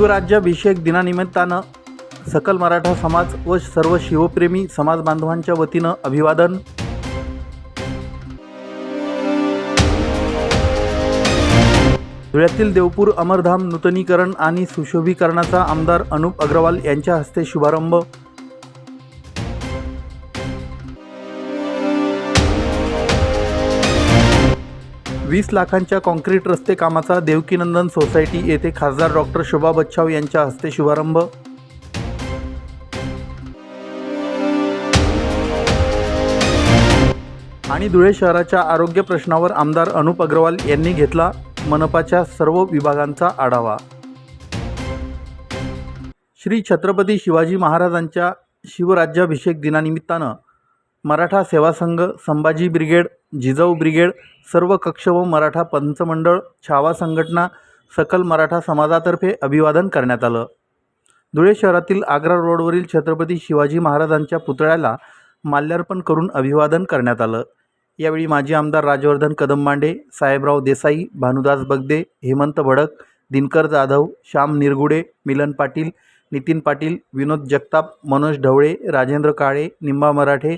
शिवराज्याभिषेक दिनानिमित्तानं सकल मराठा समाज व सर्व शिवप्रेमी समाज बांधवांच्या वतीनं अभिवादन. धुळ्यातील देवपूर अमरधाम नूतनीकरण आणि सुशोभीकरणाचा आमदार अनुप अग्रवाल यांच्या हस्ते शुभारंभ. वीस लाखांच्या कॉन्क्रीट रस्ते कामाचा देवकीनंदन सोसायटी येथे खासदार डॉक्टर शोभा बच्छाव यांच्या हस्ते शुभारंभ. आणि धुळे शहराच्या आरोग्य प्रश्नावर आमदार अनुप अग्रवाल यांनी घेतला मनपाच्या सर्व विभागांचा आढावा. श्री छत्रपती शिवाजी महाराजांच्या शिवराज्याभिषेक दिनानिमित्तानं मराठा सेवा संघ संभाजी ब्रिगेड जिजाऊ ब्रिगेड सर्व कक्ष व मराठा पंचमंडळ छावा संघटना सकल मराठा समाजातर्फे अभिवादन करण्यात आलं. धुळे शहरातील आग्रा रोडवरील छत्रपती शिवाजी महाराजांच्या पुतळ्याला माल्यार्पण करून अभिवादन करण्यात आलं. यावेळी माजी आमदार राजवर्धन कदमबांडे साहेबराव देसाई भानुदास बगदे हेमंत भडक दिनकर जाधव श्याम निरगुडे मिलन पाटील नितीन पाटील विनोद जगताप मनोज ढवळे राजेंद्र काळे निंबा मराठे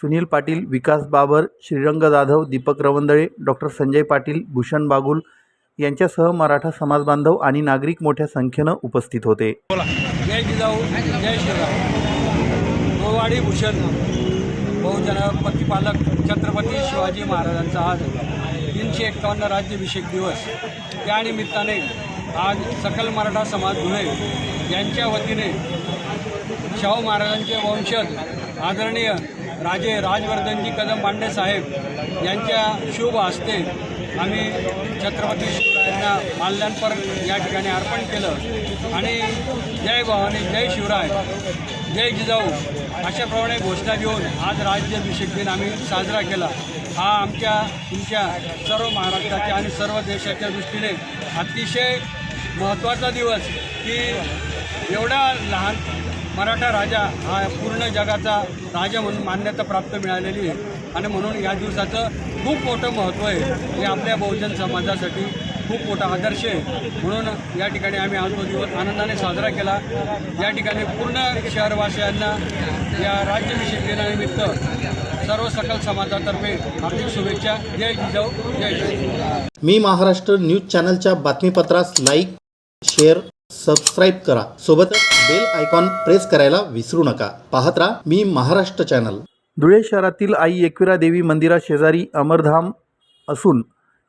सुनील पाटील विकास बाबर श्रीरंग जाधव दीपक रवंदळे डॉक्टर संजय पाटील भूषण बागुल यांच्यासह मराठा समाज बांधव आणि नागरिक मोठ्या संख्येनं उपस्थित होते. जय जिजाऊ जय श्रीराम. गोवाडी भूषण बहुजन प्रतिपालक छत्रपती शिवाजी महाराजांचा आज तीनशे एक्कावन्न राज्याभिषेक दिवस. त्यानिमित्ताने आज सकल मराठा समाज धुळे यांच्या वतीने शाहू महाराजांचे वंशज आदरणीय राजे राजवर्धनजी कदम पांडे साहेब यांच्या शुभ हस्ते आम्ही छत्रपती शिवरायांना माल्यांपर या ठिकाणी अर्पण केलं. आणि जय भवानी जय शिवराय जय जिजाऊ अशाप्रमाणे घोषणा देऊन आज राज्याभिषेक दिन आम्ही साजरा केला. हा आमच्या तुमच्या सर्व महाराष्ट्राच्या आणि सर्व देशाच्या दृष्टीने अतिशय महत्त्वाचा दिवस की एवढा लहान मराठा राजा हा पूर्ण जगाचा राजा म्हणून मान्यता प्राप्त मिळालेली आहे. आणि म्हणून या दिवसाचं खूप मोठं महत्त्व आहे. हे आपल्या बहुजन समाजासाठी खूप मोठा आदर्श आहे. म्हणून या ठिकाणी आम्ही आज तो दिवस आनंदाने साजरा केला. या ठिकाणी पूर्ण शहरवासियांना या राज्याभिषेक दिनानिमित्त सर्व सकल समाजातर्फे हार्दिक शुभेच्छा. जय जिजाऊ जय जय मी महाराष्ट्र न्यूज चॅनलच्या बातमीपत्रास लाईक शेअर सबस्क्राईब करा. सोबतच बेल आयकॉन प्रेस करायला विसरू नका. पाहत राहा मी महाराष्ट्र चॅनल धुळे शहरातील आई एकविरा देवी मंदिरा शेजारी अमरधाम असून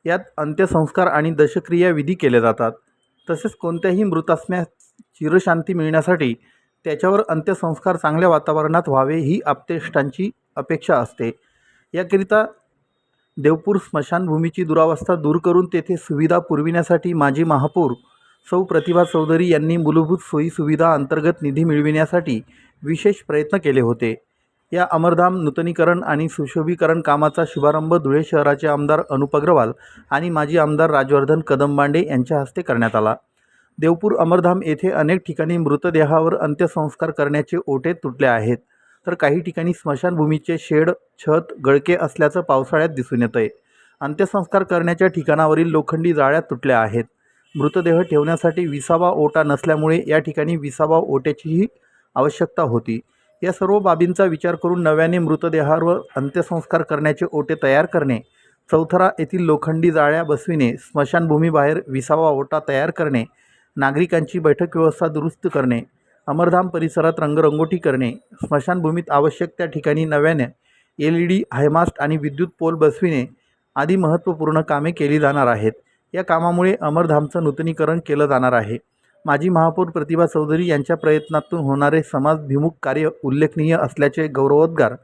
यात अंत्यसंस्कार आणि दशक्रिया विधी केले जातात. तसेच कोणत्याही मृतात्म्यास चिरशांती मिळण्यासाठी त्याच्यावर अंत्यसंस्कार चांगल्या वातावरणात व्हावे ही आप्तेष्टांची अपेक्षा असते. याकरिता देवपूर स्मशानभूमीची दुरावस्था दूर करून तेथे सुविधा पुरविण्यासाठी माजी महापौर सौ प्रतिभा चौधरी यांनी मूलभूत सोयीसुविधा अंतर्गत निधी मिळविण्यासाठी विशेष प्रयत्न केले होते. या अमरधाम नूतनीकरण आणि सुशोभीकरण कामाचा शुभारंभ धुळे शहराचे आमदार अनुप अग्रवाल आणि माजी आमदार राजवर्धन कदमबांडे यांच्या हस्ते करण्यात आला. देवपूर अमरधाम येथे अनेक ठिकाणी मृतदेहावर अंत्यसंस्कार करण्याचे ओटे तुटले आहेत. तर काही ठिकाणी स्मशानभूमीचे शेड छत गळके असल्याचं पावसाळ्यात दिसून येतं आहे अंत्यसंस्कार करण्याच्या ठिकाणावरील लोखंडी जाळ्या तुटल्या आहेत. मृतदेह ठेवण्यासाठी विसावा ओटा नसल्यामुळे या ठिकाणी विसावा ओट्याचीही आवश्यकता होती. या सर्व बाबींचा विचार करून नव्याने मृतदेहावर अंत्यसंस्कार करण्याचे ओटे तयार करणे चौथरा येथील लोखंडी जाळ्या बसविणे स्मशानभूमीबाहेर विसावा ओटा तयार करणे नागरिकांची बैठक व्यवस्था दुरुस्त करणे अमरधाम परिसरात रंगरंगोटी करणे स्मशानभूमीत आवश्यक त्या ठिकाणी नव्याने एल ई डी हायमास्ट आणि विद्युत पोल बसविणे आदी महत्त्वपूर्ण कामे केली जाणार आहेत. या कामामुळे अमरधामचं नूतनीकरण केलं जाणार आहे. माजी महापौर प्रतिभा चौधरी यांच्या प्रयत्नातून होणारे समाजभिमुख कार्य उल्लेखनीय असल्याचे गौरवोद्गार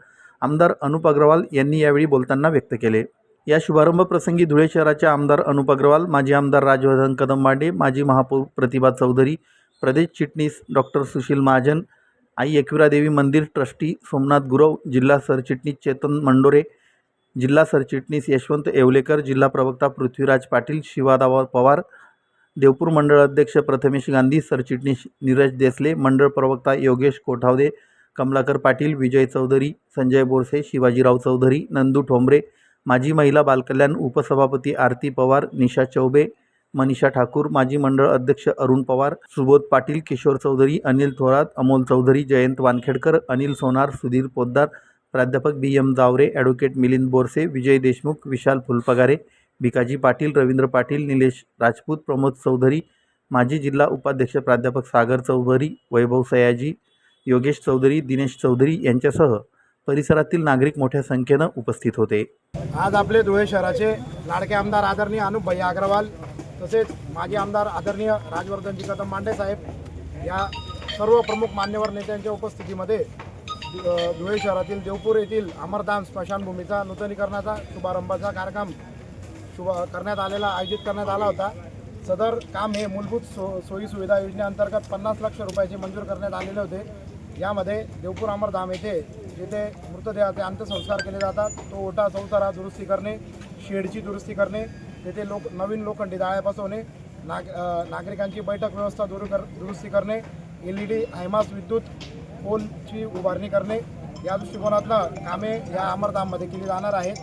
आमदार अनुप अग्रवाल यांनी यावेळी बोलताना व्यक्त केले. या शुभारंभ प्रसंगी धुळे शहराचे आमदार अनुप अग्रवाल माजी आमदार राजवर्धन कदमबांडे माजी महापौर प्रतिभा चौधरी प्रदेश चिटणीस डॉक्टर सुशील महाजन आई एकविरा देवी मंदिर ट्रस्टी सोमनाथ गुरव जिल्हा सरचिटणीस चेतन मंडोरे जिल्हा सरचिटणीस यशवंत येवलेकर जिल्हा प्रवक्ता पृथ्वीराज पाटील शिवादावा पवार देवपूर मंडळ अध्यक्ष प्रथमेश गांधी सरचिटणीस नीरज देसले मंडळ प्रवक्ता योगेश कोठावदे कमलाकर पाटील विजय चौधरी संजय बोरसे शिवाजीराव चौधरी नंदू ठोंबरे माजी महिला बालकल्याण उपसभापती आरती पवार निशा चौबे मनीषा ठाकूर माजी मंडळ अध्यक्ष अरुण पवार सुबोध पाटील किशोर चौधरी अनिल थोरात अमोल चौधरी जयंत वानखेडकर अनिल सोनार सुधीर पोद्दार प्राध्यापक B M Jaware advocate Milind Borse Vijay Deshmukh Vishal Phulpagare Bhikaji Patil Ravindra Patil Nilesh Rajput Pramod Chaudhari माजी जिल्हा उपाध्यक्ष प्राध्यापक सागर चौधरी वैभव सयाजी योगेश चौधरी दिनेश चौधरी यांच्यासह परिसरातील नागरिक मोठ्या संख्येनं उपस्थित होते. आज आपले धुळे शहराचे लाडके आमदार आदरणीय अनुप भैया अग्रवाल तसेच माजी आमदार आदरणीय राजवर्धनजी कदम मांडे साहेब या सर्व प्रमुख मान्यवर नेत्यांच्या उपस्थितीमध्ये धुळे शहरातील देवपूर येथील अमरधाम स्मशानभूमीचा नूतनीकरणाचा शुभारंभाचा कार्यक्रम शुभ करण्यात आलेला आयोजित करण्यात आला होता. सदर काम हे मूलभूत सो सोयीसुविधा योजनेअंतर्गत पन्नास लक्ष रुपयाचे मंजूर करण्यात आलेले होते. यामध्ये देवपूर अमरधाम येथे जिथे मृतदेहाचे अंत्यसंस्कार केले जातात तो ओटा चौतारा दुरुस्ती करणे शेडची दुरुस्ती करणे तेथे लोक नवीन लोखंडी जाळ्या बसवणे नाग नागरिकांची बैठक व्यवस्था दुरु कर दुरुस्ती करणे एल ई डी हायमास विद्युत ची उभारणी करणे या दृष्टिकोनातनं कामे या अमरधाममध्ये केली जाणार आहेत.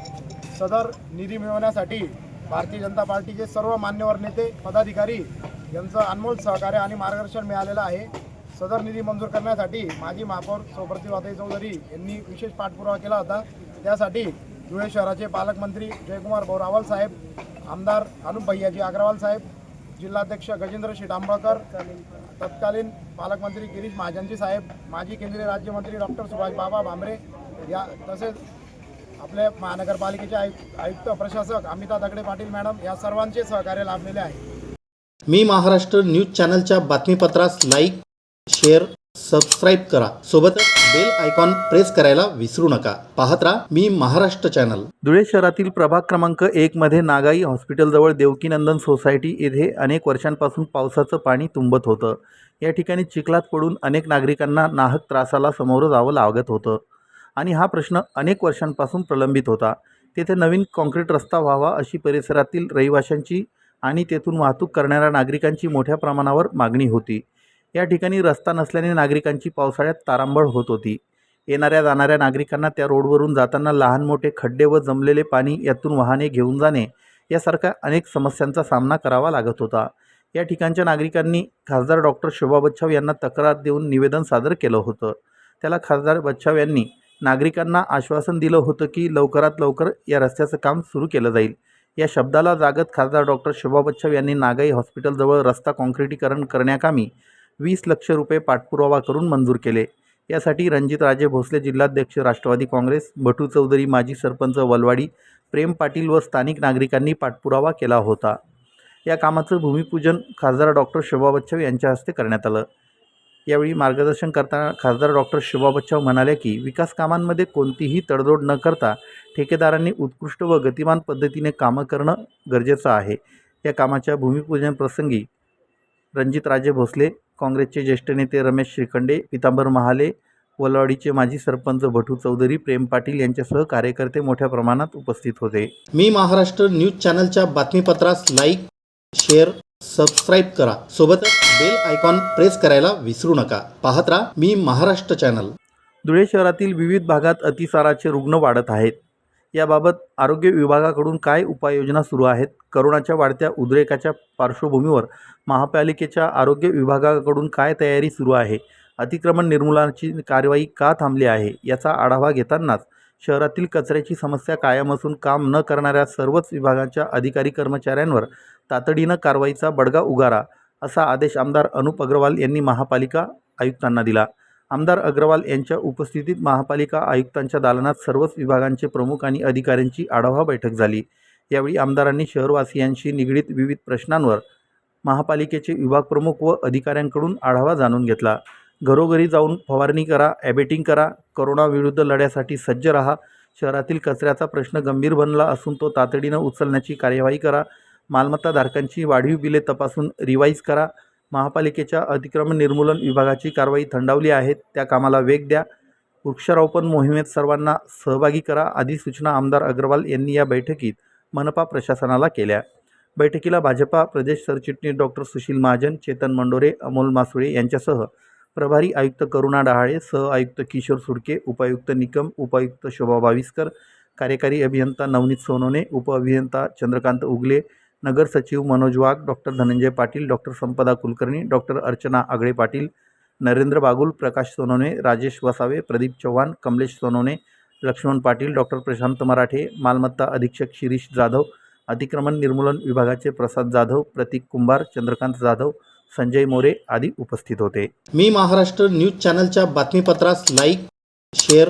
सदर निधी मिळवण्यासाठी भारतीय जनता पार्टीचे सर्व मान्यवर नेते पदाधिकारी यांचं अनमोल सहकार्य आणि मार्गदर्शन मिळालेलं आहे. सदर निधी मंजूर करण्यासाठी माजी महापौर सौप्रतिभाताई चौधरी यांनी विशेष पाठपुरावा केला होता. त्यासाठी धुळे शहराचे पालकमंत्री जयकुमार भाऊ साहेब आमदार अनुप भैयाजी अग्रवाल साहेब जिल्हाध्यक्ष गजेंद्र शिटांबळकर तत्कालीन पालकमंत्री गिरीश महाजनजी साहेब माजी केंद्रीय राज्यमंत्री डॉक्टर सुभाष बाबा भामरे या तसेच आपल्या महानगरपालिकेचे आयुक्त आयुक्त प्रशासक अमिता दगडे पाटील मॅडम या सर्वांचे सहकार्य लाभलेले आहे. मी महाराष्ट्र न्यूज चॅनलच्या बातमीपत्रास लाईक शेअर सबस्क्राईब करा. सोबतच बेल आयकॉन प्रेस करायला विसरू नका. पाहत राहा मी महाराष्ट्र चॅनल धुळे शहरातील प्रभाग क्रमांक एक मध्ये नागाई हॉस्पिटलजवळ देवकीनंदन सोसायटी येथे अनेक वर्षांपासून पावसाचं पाणी तुंबत होतं. या ठिकाणी चिखलात पडून अनेक नागरिकांना नाहक त्रासाला समोर जावं लागत होतं. आणि हा प्रश्न अनेक वर्षांपासून प्रलंबित होता. तेथे नवीन कॉन्क्रीट रस्ता व्हावा अशी परिसरातील रहिवाशांची आणि तेथून वाहतूक करणाऱ्या नागरिकांची मोठ्या प्रमाणावर मागणी होती. या ठिकाणी रस्ता नसल्याने नागरिकांची पावसाळ्यात तारांबळ होत होती. येणाऱ्या जाणाऱ्या नागरिकांना त्या रोडवरून जाताना लहान मोठे खड्डे व जमलेले पाणी यातून वाहने घेऊन जाणे यासारख्या अनेक समस्यांचा सामना करावा लागत होता. या ठिकाणच्या नागरिकांनी खासदार डॉक्टर शोभा बच्छाव यांना तक्रार देऊन निवेदन सादर केलं होतं. त्याला खासदार बच्छाव यांनी नागरिकांना आश्वासन दिलं होतं की लवकरात लवकर या रस्त्याचं काम सुरू केलं जाईल. या शब्दाला जागत खासदार डॉक्टर शोभा बच्छाव यांनी नागाई हॉस्पिटलजवळ रस्ता काँक्रिटीकरण करण्याकामी वीस लक्ष रुपये पाठपुरावा करून मंजूर केले. यासाठी रणजितराजे भोसले जिल्हाध्यक्ष राष्ट्रवादी काँग्रेस भटू चौधरी माजी सरपंच वलवाडी प्रेम पाटील व स्थानिक नागरिकांनी पाठपुरावा केला होता. या कामाचं भूमिपूजन खासदार डॉक्टर शोभा बच्छाव यांच्या हस्ते करण्यात आलं. यावेळी मार्गदर्शन करताना खासदार डॉक्टर शोभा बच्छाव म्हणाले की विकास कामांमध्ये कोणतीही तडजोड न करता ठेकेदारांनी उत्कृष्ट व गतिमान पद्धतीने कामं करणं गरजेचं आहे. या कामाच्या भूमिपूजन प्रसंगी रणजितराजे भोसले काँग्रेसचे ज्येष्ठ नेते रमेश श्रीखंडे पितांबर महाले वलवाडीचे माजी सरपंच भटू चौधरी प्रेम पाटील यांच्यासह कार्यकर्ते मोठ्या प्रमाणात उपस्थित होते. मी महाराष्ट्र न्यूज चॅनलच्या बातमीपत्रास लाईक शेअर सबस्क्राईब करा. सोबतच बेल आयकॉन प्रेस करायला विसरू नका. पाहत राहा मी महाराष्ट्र चॅनल. धुळे शहरातील विविध भागात अतिसाराचे रुग्ण वाढत आहेत. याबाबत आरोग्य विभागाकडून काय उपाययोजना सुरू आहेत? करोनाच्या वाढत्या उद्रेकाच्या पार्श्वभूमीवर महापालिकेच्या आरोग्य विभागाकडून काय तयारी सुरू आहे? अतिक्रमण निर्मूलनाची कारवाई का थांबली आहे? याचा आढावा घेतानाच शहरातील कचऱ्याची समस्या कायम असून काम न करणाऱ्या सर्वच विभागांच्या अधिकारी कर्मचाऱ्यांवर तातडीनं कारवाईचा बडगा उगारा असा आदेश आमदार अनुप अग्रवाल यांनी महापालिका आयुक्तांना दिला. आमदार अग्रवाल यांच्या उपस्थितीत महापालिका आयुक्तांच्या दालनात सर्वच विभागांचे प्रमुख आणि अधिकाऱ्यांची आढावा बैठक झाली. यावेळी आमदारांनी शहरवासियांशी निगडीत विविध प्रश्नांवर महापालिकेचे विभाग प्रमुख व अधिकाऱ्यांकडून आढावा जाणून घेतला. घरोघरी जाऊन फवारणी करा ॲबेटिंग करा करोनाविरुद्ध लढ्यासाठी सज्ज राहा शहरातील कचऱ्याचा प्रश्न गंभीर बनला असून तो तातडीनं उचलण्याची कार्यवाही करा मालमत्ताधारकांची वाढीव बिले तपासून रिवाईज करा महापालिकेच्या अतिक्रमण निर्मूलन विभागाची कारवाई थंडावली आहे. त्या कामाला वेग द्या. वृक्षारोपण मोहिमेत सर्वांना सहभागी करा आदी सूचना आमदार अग्रवाल यांनी या बैठकीत मनपा प्रशासनाला केल्या. बैठकीला भाजपा प्रदेश सरचिटणीस डॉक्टर सुशील महाजन चेतन मंडोरे अमोल मासुळे यांच्यासह प्रभारी आयुक्त करुणा डहाळे सह आयुक्त किशोर सुडके उपायुक्त निकम उपायुक्त शोभा बाविस्कर कार्यकारी अभियंता नवनीत सोनोने उपअभियंता चंद्रकांत उगले नगर सचिव Manoj Wagh doctor Dhananjay Patil doctor Sampada Kulkarni doctor Archana Agale Patil Narendra Bagul Prakash Sonawane Rajesh Vasave Pradeep Chavan Kamlesh Sonawane Laxman Patil doctor Prashant Marathe मालमत्ता अधीक्षक शिरीष जाधव अतिक्रमण निर्मूलन विभागाचे प्रसाद जाधव प्रतीक कुंभार चंद्रकांत जाधव संजय मोरे आदी उपस्थित होते. मी महाराष्ट्र न्यूज चॅनलच्या बातमीपत्रास लाईक शेअर